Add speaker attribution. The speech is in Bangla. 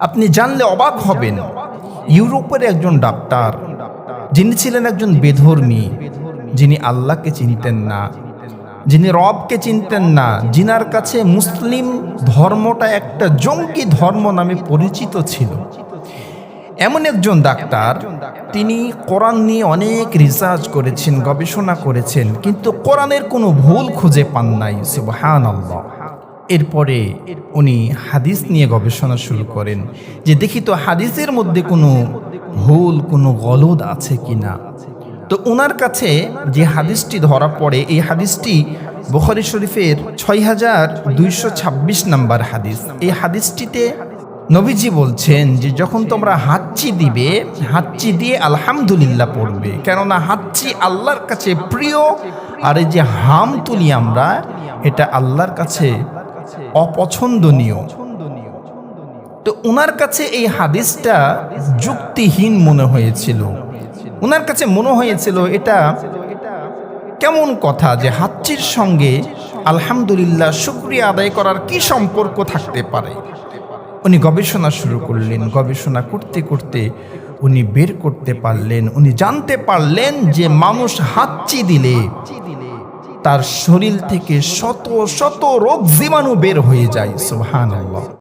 Speaker 1: আপনি জানলে অবাক হবেন। ইউরোপের একজন ডাক্তার, যিনি ছিলেন একজন বেধর্মী, যিনি আল্লাহকে চিনতেন না, যিনি রবকে চিনতেন না, যিনার কাছে মুসলিম ধর্মটা একটা জঙ্গি ধর্ম নামে পরিচিত ছিল। এমন একজন ডাক্তার, তিনি কোরআন নিয়ে অনেক রিসার্চ করেছেন, গবেষণা করেছেন, কিন্তু কোরআনের কোনো ভুল খুঁজে পান নাই সুবহান আল্লাহ এরপরে উনি হাদিস নিয়ে গবেষণা শুরু করেন যে দেখি তো হাদিসের মধ্যে কোনো ভুল, কোনো গলদ আছে কিনা। তো ওনার কাছে যে হাদিসটি ধরা পড়ে, এই হাদিসটি বুখারি শরীফের ছয় হাজার দুইশো ছাব্বিশ নাম্বার হাদিস। এই হাদিসটিতে নবীজি বলছেন যে যখন তোমরা হাচ্চি দিবে হাচ্চি দিয়ে আলহামদুলিল্লাহ পড়বে। কেননা হাচ্চি আল্লাহর কাছে প্রিয়, আর এই যে হাম তুলি আমরা, এটা আল্লাহর কাছে অপছন্দনীয়। তো ওনার কাছে এই হাদিসটা যুক্তিহীন মনে হয়েছিল। ওনার কাছে মনে হয়েছিল এটা কেমন কথা যে হাচ্চির সঙ্গে আলহামদুলিল্লাহ শুক্রিয়া আদায় করার কি সম্পর্ক থাকতে পারে? উনি গবেষণা শুরু করলেন গবেষণা করতে করতে উনি বের করতে পারলেন উনি জানতে পারলেন যে মানুষ হাচ্চি দিলে তার শরীর থেকে শত শত রোগ জীবাণু বের হয়ে যায় সুবহানাল্লাহ।